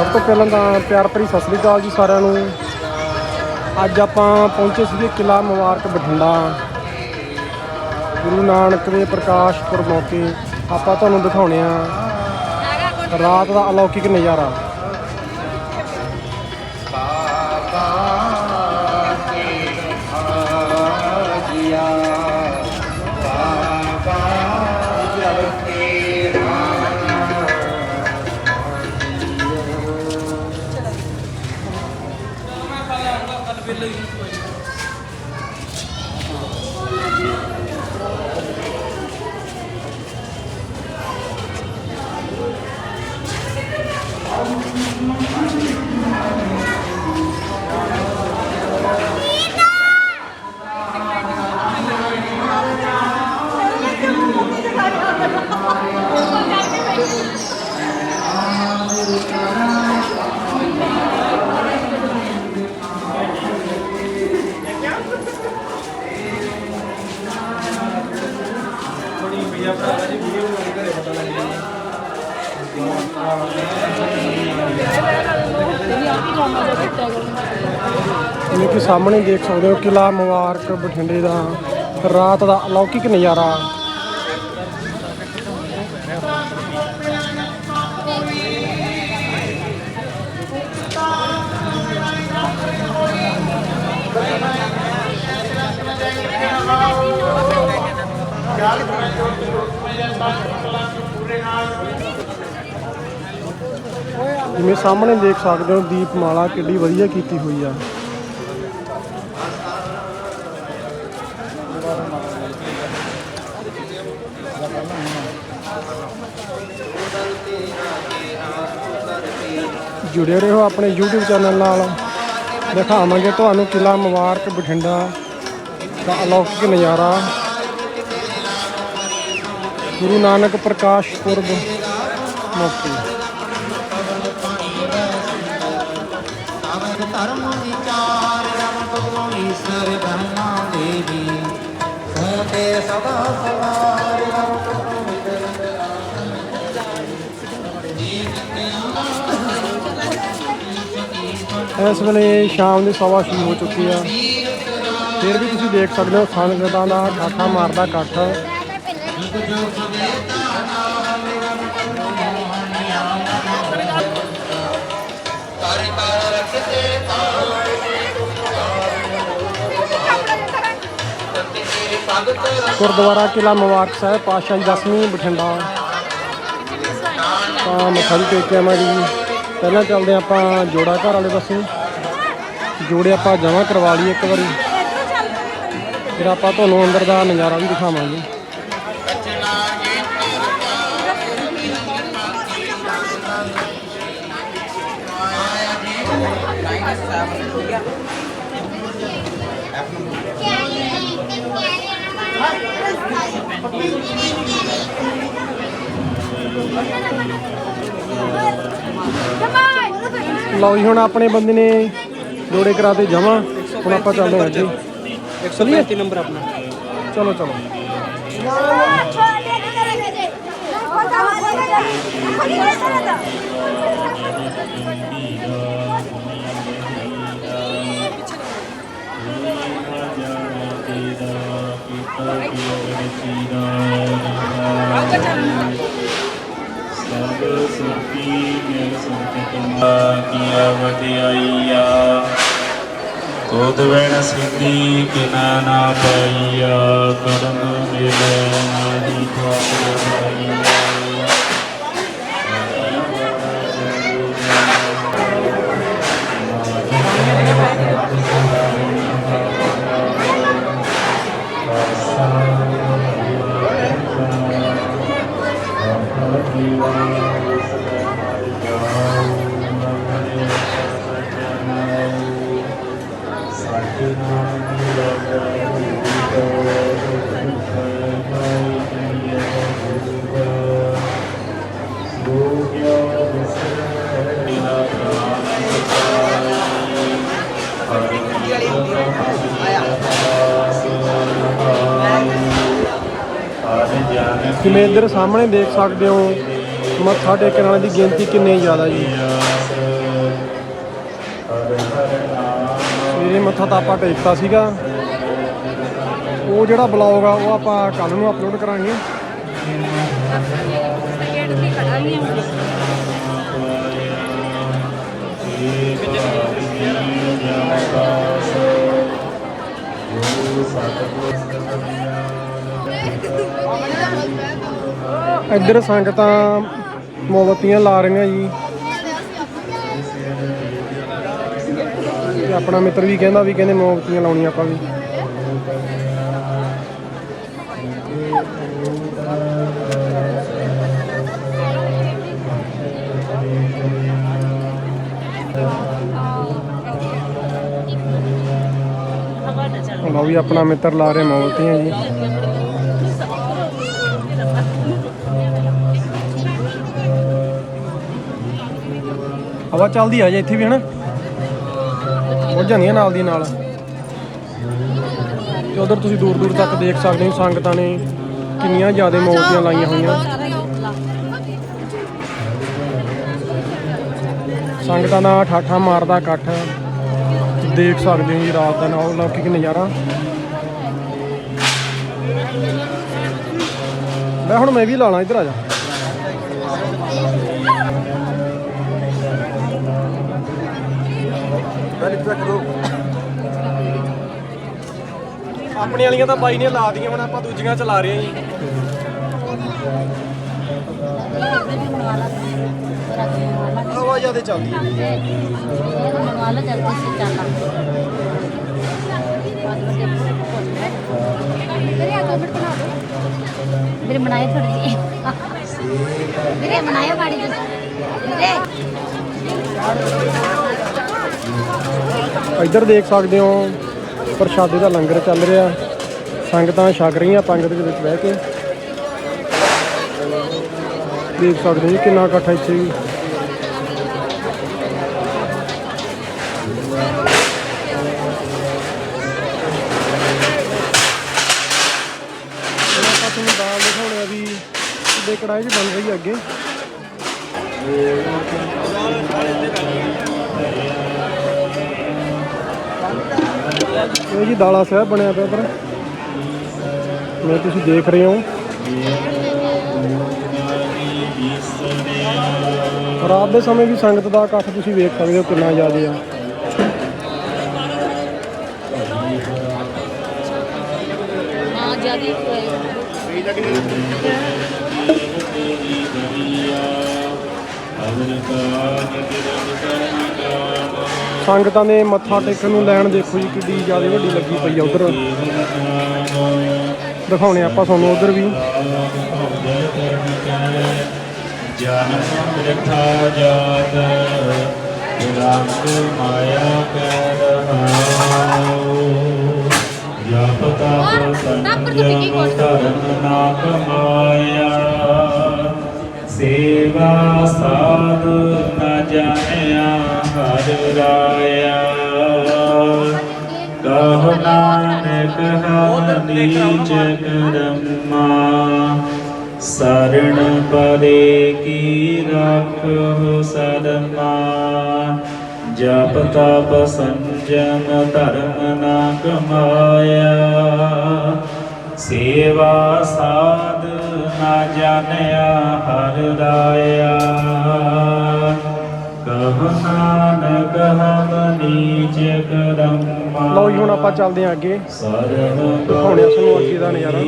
ਸਭ ਤੋਂ ਪਹਿਲਾਂ ਤਾਂ ਪਿਆਰ ਭਰੀ ਸਤਿ ਸ੍ਰੀ ਅਕਾਲ ਜੀ ਸਾਰਿਆਂ ਨੂੰ। ਅੱਜ ਆਪਾਂ ਪਹੁੰਚੇ ਸੀਗੇ ਕਿਲਾ ਮੁਬਾਰਕ ਬਠਿੰਡਾ। ਗੁਰੂ ਨਾਨਕ ਦੇ ਪ੍ਰਕਾਸ਼ ਪੁਰਬ ਮੌਕੇ ਆਪਾਂ ਤੁਹਾਨੂੰ ਦਿਖਾਉਣੇ ਆ। ਰਾਤ ਦਾ ਅਲੌਕਿਕ ਨਜ਼ਾਰਾ। Hallelujah. ਜਿਵੇਂ ਕਿ ਸਾਹਮਣੇ ਦੇਖ ਸਕਦੇ ਹੋ ਕਿਲਾ ਮੁਬਾਰਕ ਬਠਿੰਡੇ ਦਾ ਰਾਤ ਦਾ ਅਲੌਕਿਕ ਨਜ਼ਾਰਾ। ਜਿਵੇਂ ਸਾਹਮਣੇ ਦੇਖ ਸਕਦੇ ਹੋ ਦੀਪਮਾਲਾ ਕਿੱਡੀ ਵਧੀਆ ਕੀਤੀ ਹੋਈ ਆ। ਜੁੜੇ ਰਹੋ ਆਪਣੇ YouTube ਚੈਨਲ ਨਾਲ। ਦਿਖਾਵਾਂਗੇ ਤੁਹਾਨੂੰ ਕਿਲਾ ਮੁਬਾਰਕ, ਬਠਿੰਡਾ ਦਾ ਅਲੌਕਿਕ ਨਜ਼ਾਰਾ। ਗੁਰੂ ਨਾਨਕ ਪ੍ਰਕਾਸ਼ ਪੁਰਬ ਮੌਕੇ। ਤਵਰ ਧਰਮ ਵਿਚਾਰ ਰਮ ਭਗਵਾਨ ਈਸ਼ਰ ਬ੍ਰਹਮਾ ਦੇਵੀ ਸਤੇ ਸਦਾ ਸਵਾਰ ਰਮ ਇਸ ਵੇਲੇ ਸ਼ਾਮ ਦੀ ਸਵਾ ਛੇ ਹੋ ਚੁੱਕੀ ਆ। ਫਿਰ ਵੀ ਤੁਸੀਂ ਦੇਖ ਸਕਦੇ ਹੋ ਸੰਗਤਾਂ ਦਾ ਠਾਠਾ ਮਾਰਦਾ ਇਕੱਠ। ਰਖਤੇ ਤੇਰੇ ਗੁਰਦੁਆਰਾ ਕਿਲਾ ਮੁਬਾਰਕ ਸਾਹਿਬ, ਪਾਤਸ਼ਾਹ ਦਸਵੀਂ, ਬਠਿੰਡਾ। ਤਾਂ ਮੱਥਾ ਵੀ ਟੇਕ ਕੇ ਆਵਾਂਗੇ ਜੀ। ਪਹਿਲਾਂ ਚੱਲਦੇ ਆਪਾਂ ਜੋੜਾ ਘਰ ਵਾਲੇ ਪਾਸੇ। ਜੋੜੇ ਆਪਾਂ ਜਮ੍ਹਾਂ ਕਰਵਾ ਲਈਏ ਇੱਕ ਵਾਰੀ। ਫਿਰ ਆਪਾਂ ਤੁਹਾਨੂੰ ਅੰਦਰ ਦਾ ਨਜ਼ਾਰਾ ਵੀ ਦਿਖਾਵਾਂਗੇ। ਲਓ ਜੀ ਹੁਣ ਆਪਣੇ ਬੰਦੇ ਨੇ ਜੋੜੇ ਕਰਾਤੇ ਜਮ੍ਹਾਂ ਹੁਣ ਆਪਾਂ ਚੱਲਦੇ ਹਾਂ ਅੱਗੇ 135 ਨੰਬਰ ਆਪਣਾ। ਚਲੋ ਚਲੋ। ਸਭ കിയാവതിയ കോതുവേണ സിദ്ധി കിനാനാപയ്യ കടന്നു നിലനാദി പാപയ്യ ਜਿਵੇਂ ਸਾਹਮਣੇ ਦੇਖ ਸਕਦੇ ਹੋ, ਮੱਥਾ ਟੇਕਣ ਵਾਲੇ ਦੀ ਗਿਣਤੀ ਕਿੰਨੀ ਜ਼ਿਆਦਾ ਜੀ। ਆਸ ਸਵੇਰੇ ਮੱਥਾ ਤਾਂ ਆਪਾਂ ਟੇਕਤਾ ਸੀਗਾ। ਉਹ ਜਿਹੜਾ ਬਲੌਗ ਆ, ਉਹ ਆਪਾਂ ਕੱਲ ਨੂੰ ਅਪਲੋਡ ਕਰਾਂਗੇ। ਗੇਟ ਇੱਧਰ ਸੰਗਤਾਂ ਮੋਮਬੱਤੀਆਂ ਲਾ ਰਹੀਆਂ ਜੀ। ਤੇ ਆਪਣਾ ਮਿੱਤਰ ਵੀ ਕਹਿੰਦਾ ਵੀ ਕਹਿੰਦੇ ਮੋਮਬੱਤੀਆਂ ਲਾਉਣੀਆਂ ਆਪਾਂ ਵੀ। ਲਓ ਵੀ ਆਪਣਾ ਮਿੱਤਰ ਲਾ ਰਿਹਾ ਮੋਮਬੱਤੀਆਂ ਜੀ। ਹਵਾ ਚੱਲਦੀ ਆ ਜੇ ਇੱਥੇ ਵੀ ਹਨਾ। ਹੋ ਜਾਂਦੀਆਂ ਨਾਲ ਦੀ ਨਾਲ। ਤੇ ਉਧਰ ਤੁਸੀਂ ਦੂਰ ਦੂਰ ਤੱਕ ਦੇਖ ਸਕਦੇ ਹੋ ਸੰਗਤਾਂ ਨੇ ਕਿੰਨੀਆਂ ਜ਼ਿਆਦਾ ਮੋਮਬੱਤੀਆਂ ਲਾਈਆਂ ਹੋਈਆਂ। ਸੰਗਤਾਂ ਦਾ ਠਾਠਾ ਮਾਰਦਾ ਇਕੱਠ। ਦੇਖ ਸਕਦੇ ਹੋ ਜੀ ਰਾਤ ਦਾ ਨਾਲ ਲੌਕਿਕ ਨਜ਼ਾਰਾ। ਮੈਂ ਹੁਣ ਮੈਂ ਵੀ ਲਾਣਾ ਇੱਧਰ ਆ ਜਾ। ਆਪਣੇ ਵਾਲੀਆਂ ਤਾਂ ਬਾਈ ਨੇ ਲਾ ਦੀਆਂ ਹੁਣ ਆਪਾਂ ਦੂਜੀਆਂ ਚਲਾ ਰਹੇ ਹਾਂ ਜੀ। ਹਵਾ ਜ਼ਿਆਦਾ ਚੱਲਦੀ ਹੈ ਵਾਲਾ ਜਲਦੀ ਸੇ ਚੱਲਦਾ ਮੇਰੇ ਆ। ਕਮੈਂਟ ਬਣਾ ਦੋ ਮੇਰੇ ਬਣਾਏ ਥੋੜੀ ਜੀ ਮੇਰੇ ਬਣਾਏ ਬਾੜੀ ਜੀ ਮੇਰੇ। ਇੱਧਰ ਦੇਖ ਸਕਦੇ ਹੋ, ਪ੍ਰਸ਼ਾਦੇ ਦਾ ਲੰਗਰ ਚੱਲ ਰਿਹਾ। ਸੰਗਤਾਂ ਛਕ ਰਹੀਆਂ ਪੰਗਤ ਦੇ ਵਿੱਚ ਬਹਿ ਕੇ। ਦੇਖ ਸਕਦੇ ਹੋ ਜੀ ਕਿੰਨਾ ਇਕੱਠ ਇੱਥੇ ਵੀ। ਤੁਹਾਨੂੰ ਦਾਲ ਦਿਖਾਉਣੇ ਆ ਵੀ ਦੇ ਕੜਾਈ 'ਚ ਬਣ ਰਹੀ ਹੈ ਅੱਗੇ। ਇਹ ਜੀ ਦਾਲਾ ਸਾਹਿਬ ਬਣਿਆ ਪਿਆ ਪਰ ਮੈਂ ਤੁਸੀਂ ਦੇਖ ਰਹੇ ਹੋ। ਰਾਤ ਦੇ ਸਮੇਂ ਵੀ ਸੰਗਤ ਦਾ ਇਕੱਠ ਤੁਸੀਂ ਵੇਖ ਸਕਦੇ ਹੋ ਕਿੰਨਾ ਜ਼ਿਆਦਾ ਆ। ਹਾਂ ਜਿਆਦੀ ਸੰਗਤਾਂ ਦੇ ਮੱਥਾ ਟੇਕਣ ਨੂੰ ਲੈਣ ਦੇਖੋ ਜੀ ਕਿੱਡੀ ਜ਼ਿਆਦਾ ਵੱਡੀ ਲੱਗੀ ਪਈ ਆ ਉਧਰ। ਦਿਖਾਉਣੇ ਆਪਾਂ ਤੁਹਾਨੂੰ ਉਧਰ ਵੀ। ਜਨਮ ਪ੍ਰਥਾ ਜਾਤ ਰੰਗ ਮਾਇਆ ਕੈ ਜਪ ਤਪ ਸੰਜਮ ਧਰਮ ਨਾ ਕਮਾਇਆ ਸੇਵਾ ਸਾਧ ਨ ਜਾਣਿਆ ਹਰ ਰਾਇਆ ਕਹ ਨਾਨਕ ਹਮ ਨੀਚ ਕਰਮਾ ਸਰਣ ਪਰੇ ਕੀ ਰੱਖੋ ਸਦਮਾ। ਜਪ ਤਪ ਸੰਜਮ ਧਰਮ ਨਾ ਕਮਾਇਆ। ਸੇਵਾ ਸਾਧ ਨਾ ਜਾਣਿਆ, ਹਰ ਰਾਇਆ। ਲਓ ਜੀ ਹੁਣ ਆਪਾਂ ਚੱਲਦੇ ਹਾਂ ਅੱਗੇ। ਦਿਖਾਉਣੇ ਆ ਤੁਹਾਨੂੰ ਅੱਗੇ ਦਾ ਨਜ਼ਾਰਾ।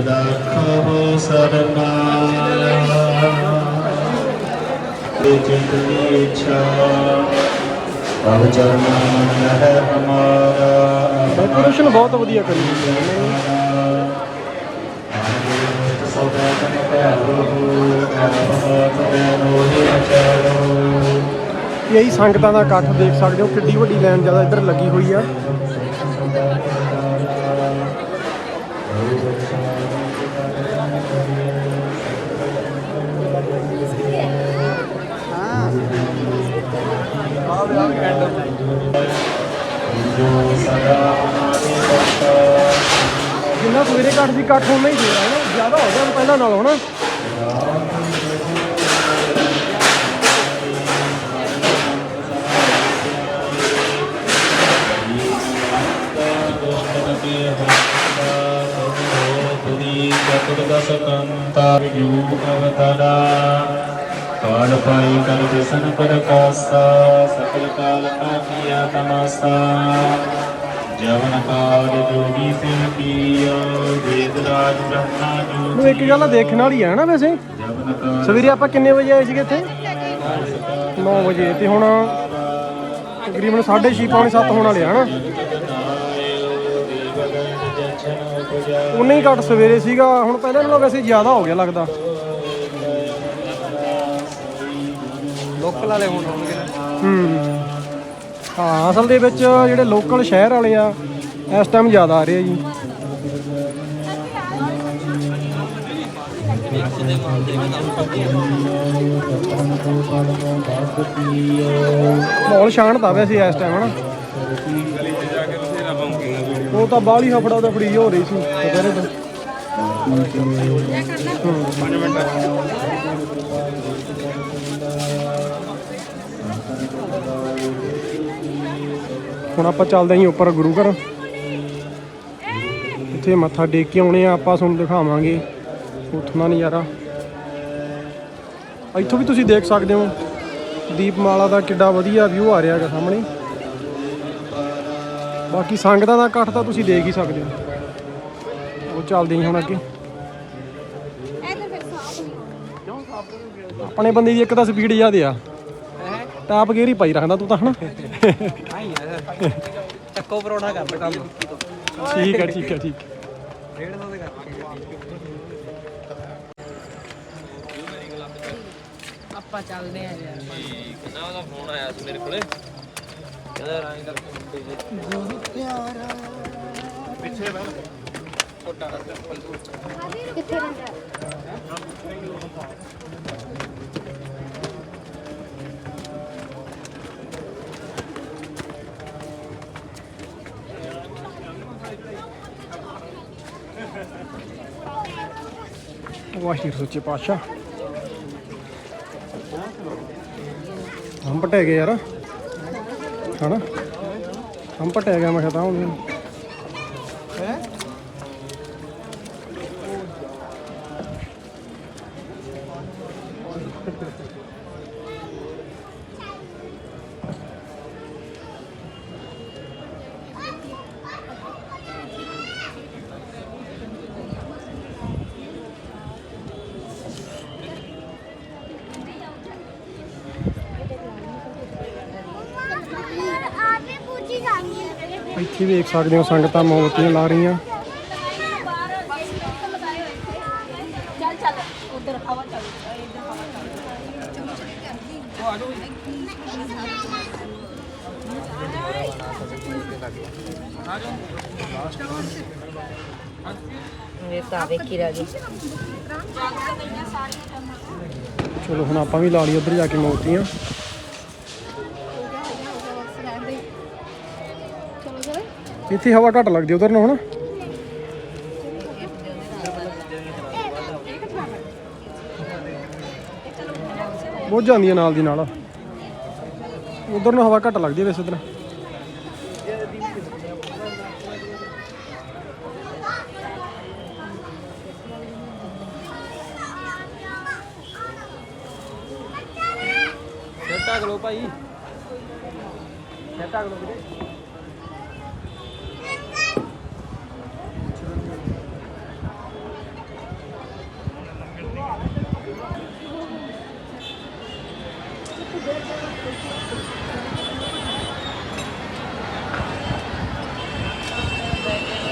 ਰੱਖੋ ਸਰਨਾਇਆ ਤੇ ਦੀ ਇੱਛਾ। ਅਬ ਚਰਨਾ ਹੈ ਹਮਾਰਾ ਡੈਕੋਰੇਸ਼ਨ ਬਹੁਤ ਵਧੀਆ ਕਰੀ ਹੋਈ ਹੈ। ਸਦਾ ਤਨ ਪਿਆਰੋ ਆਪਤ ਦੇ ਰੋਹਿ ਅਚਾਰੋ ਇਹੀ ਸੰਗਤਾਂ ਦਾ ਇਕੱਠ ਦੇਖ ਸਕਦੇ ਹੋ, ਕਿੱਡੀ ਵੱਡੀ ਲਾਈਨ ਜ਼ਿਆਦਾ ਇੱਧਰ ਲੱਗੀ ਹੋਈ ਆ। ਜਿੰਨਾ ਸਵੇਰੇ ਇਕੱਠ ਸੀ ਇਕੱਠ ਉਹਨਾਂ ਹੀ ਦੇ ਹੈ ਜ਼ਿਆਦਾ ਹੋ ਗਿਆ ਪਹਿਲਾਂ ਨਾਲੋਂ ਹਨਾ ਇੱਕ ਗੱਲ ਦੇਖਣ ਵਾਲੀ ਹੈ ਨਾ ਵੈਸੇ। ਸਵੇਰੇ ਆਪਾਂ ਕਿੰਨੇ ਵਜੇ ਆਏ ਸੀਗੇ ਇੱਥੇ? 9 ਵਜੇ। ਤੇ ਹੁਣ ਤਕਰੀਬਨ 6:30 ਪੌਣੇ 7 ਹੋਣ ਵਾਲੇ ਆ ਨਾ। ਉਨੇ ਹੀ ਘੱਟ ਸਵੇਰੇ ਸੀਗਾ ਹੁਣ ਪਹਿਲਾਂ ਨਾਲੋਂ ਵੈਸੇ ਜ਼ਿਆਦਾ ਹੋ ਗਿਆ ਲੱਗਦਾ। ਲੋਕਲ ਵਾਲੇ ਹੁਣ ਹੋਣਗੇ। ਹੂੰ। ਹਾਂ ਅਸਲ ਦੇ ਵਿੱਚ ਜਿਹੜੇ ਲੋਕਲ ਸ਼ਹਿਰ ਵਾਲੇ ਆ ਇਸ ਟਾਈਮ ਜ਼ਿਆਦਾ ਆ ਰਹੇ ਆ ਜੀ। ਮਾਹੌਲ ਸ਼ਾਂਤ ਆ ਵੈਸੇ ਇਸ ਟਾਈਮ ਹਨਾ। ਉਹ ਤਾਂ ਬਾਹਲੀ ਹਫੜਾ ਦਾ ਹੋ ਰਹੀ ਸੀ, ਦੁਪਹਿਰੇ ਤੋਂ। ਹੁਣ ਆਪਾਂ ਚੱਲਦੇ ਆਂ ਉੱਪਰ ਗੁਰੂ ਘਰ। ਇੱਥੇ ਮੱਥਾ ਟੇਕ ਕੇ ਆਉਣੇ ਆ, ਆਪਾਂ ਤੁਹਾਨੂੰ ਦਿਖਾਵਾਂਗੇ। ਉੱਥੋਂ ਦਾ ਨਜ਼ਾਰਾ। ਇੱਥੋਂ ਵੀ ਤੁਸੀਂ ਦੇਖ ਸਕਦੇ ਹੋ ਦੀਪਮਾਲਾ ਦਾ ਕਿੱਡਾ ਵਧੀਆ ਵਿਊ ਆ ਰਿਹਾ ਹੈਗਾ ਸਾਹਮਣੇ। ਬਾਕੀ ਸੰਗਤਾਂ ਦਾ ਇਕੱਠ ਤਾਂ ਤੁਸੀਂ ਦੇਖ ਹੀ ਸਕਦੇ ਹੋ। ਉਹ ਚੱਲਦੇ ਹਾਂ ਹੁਣ ਅੱਗੇ। ਆਪਣੇ ਬੰਦੇ ਦੀ ਇੱਕ ਤਾਂ ਸਪੀਡ ਜ਼ਿਆਦੇ ਆ। ਟਾਪ ਗੇਅਰ ਹੀ ਪਾਈ ਰੱਖਦਾ ਤੂੰ ਤਾਂ ਹਨਾ? ਚੱਕੋ ਪਰੋਣਾ ਕਰ ਕੰਮ ਠੀਕ ਹੈ ਠੀਕ ਹੈ ਠੀਕ ਹੈ। ਡੇਢ ਸੌ ਦੇ ਕਰ ਆਪਾਂ ਚੱਲਦੇ ਆ ਯਾਰ ਕਿੱਥੇ ਰਹਿੰਦਾ ਵਾਹਿਗੁਰੂ ਸੱਚੇ ਪਾਤਸ਼ਾਹ। ਹਮ ਪਟੇ ਗਏ ਯਾਰ। ਹਨਾ? ਹਮ ਪਟਿਆ ਗਿਆ ਮੈਂ ਕਹਤਾ ਹੁਣ। ਇੱਥੇ ਵੇਖ ਸਕਦੇ ਹੋ ਸੰਗਤਾਂ ਮੋਮਬੱਤੀਆਂ ਲਾ ਰਹੀਆਂ। ਚੱਲ ਚੱਲ। ਉਧਰ ਹਵਾ ਚੱਲ ਇੱਧਰ ਹਵਾ ਇਹ ਤਾਂ ਵੇਖੀ ਰਹਿ ਗਈ ਚਲੋ ਹੁਣ ਆਪਾਂ ਵੀ ਲਾ ਲਈ ਉੱਧਰ ਜਾ ਕੇ ਮੋਮਬੱਤੀਆਂ ਚਲੋ ਚਲੋ ਇੱਥੇ ਹਵਾ ਘੱਟ ਲੱਗਦੀ ਉਧਰ ਨੂੰ, ਹਨਾ? ਬਹੁਤ ਜਾਂਦੀ ਹੈ ਨਾਲ ਦੀ ਨਾਲ। ਉਧਰ ਨੂੰ ਹਵਾ ਘੱਟ ਲੱਗਦੀ ਵੈਸੇ ਉਧਰ ਸਿਰ ਢੱਕ ਭਾਈ। ਸਿਰ ਢੱਕ ਵੀਰੇ।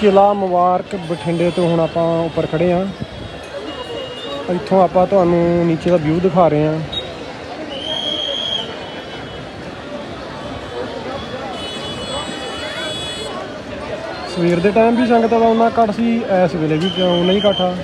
ਕਿਲਾ ਮੁਬਾਰਕ ਬਠਿੰਡੇ ਤੋਂ ਹੁਣ ਆਪਾਂ ਉੱਪਰ ਖੜੇ ਆ। ਇੱਥੋਂ ਆਪਾਂ ਤੁਹਾਨੂੰ ਨੀਚੇ ਦਾ ਵਿਊ ਦਿਖਾ ਰਹੇ ਆ। ਸਵੇਰ ਦੇ ਟਾਈਮ ਵੀ ਸੰਗਤ ਦਾ ਉਹਨਾਂ ਘੱਟ ਸੀ ਇਸ ਵੇਲੇ ਵੀ ਉਹਨਾਂ ਹੀ ਘੱਟ? ਆ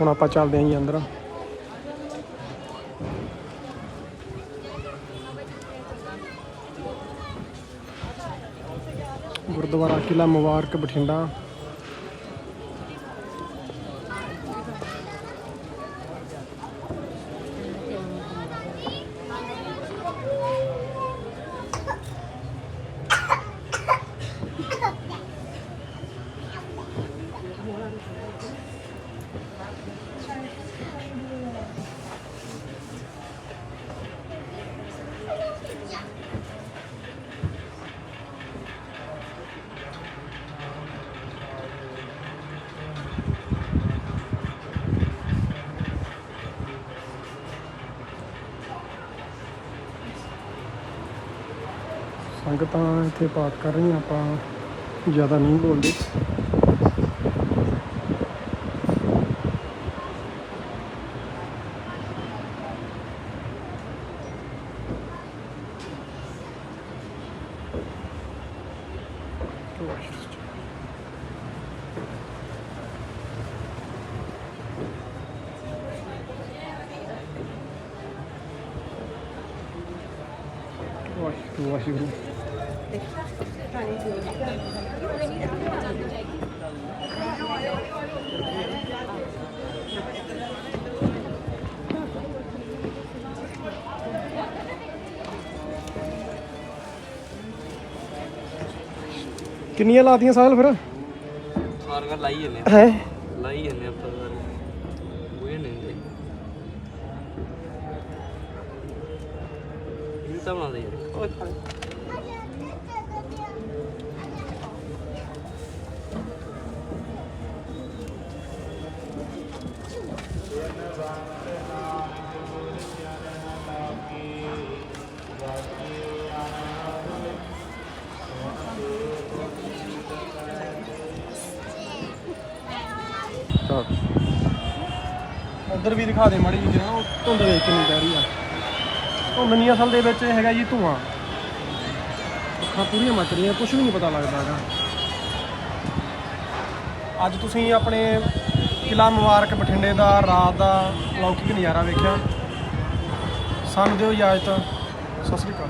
ਹੁਣ ਆਪਾਂ ਚੱਲਦੇ ਆਂ ਜੀ ਅੰਦਰ। ਗੁਰਦੁਆਰਾ ਕਿਲਾ ਮੁਬਾਰਕ ਬਠਿੰਡਾ। ਸੰਗਤਾਂ ਇੱਥੇ ਪਾਠ ਕਰ ਰਹੀਆਂ ਆਪਾਂ ਜ਼ਿਆਦਾ ਨਹੀਂ ਬੋਲਦੇ। ਕਿੰਨੀਆਂ ਲਾਤੀਆਂ ਸਾਲ ਫਿਰ? ਸਾਰੀਆਂ ਲਾਈ ਜੰਨੇ ਹੈ? ਲਾਈ ਜੰਨੇ ਆਪਾਂ ਬੁਏ ਨਹੀਂ ਦੇ ਇਹ ਤਾਂ ਬਣਾ ਦੇ ਯਾਰ। ਉਧਰ ਵੀ ਦਿਖਾ ਦੇ ਮਾੜੀ ਜੀ ਜਿਹੜਾ ਉਹ ਧੁੰਦ ਵੇਖ ਕਿੰਨੀ ਪੈ ਰਹੀ ਆ। ਧੁੰਦ ਨਹੀਂ ਅਸਲ ਦੇ ਵਿੱਚ ਹੈਗਾ ਜੀ ਧੂਆਂ। ਅੱਖਾਂ ਪੂਰੀਆਂ ਮੱਚ ਰਹੀਆਂ ਕੁਝ ਵੀ ਨਹੀਂ ਪਤਾ ਲੱਗਦਾ ਹੈਗਾ। ਅੱਜ ਤੁਸੀਂ ਆਪਣੇ ਕਿਲਾ ਮੁਬਾਰਕ ਬਠਿੰਡੇ ਦਾ, ਰਾਤ ਦਾ ਲੌਕਿਕ ਨਜ਼ਾਰਾ ਵੇਖਿਆ। ਸਾਨੂੰ ਦਿਓ ਇਜਾਜ਼ਤ। ਸਤਿ ਸ੍ਰੀ ਅਕਾਲ।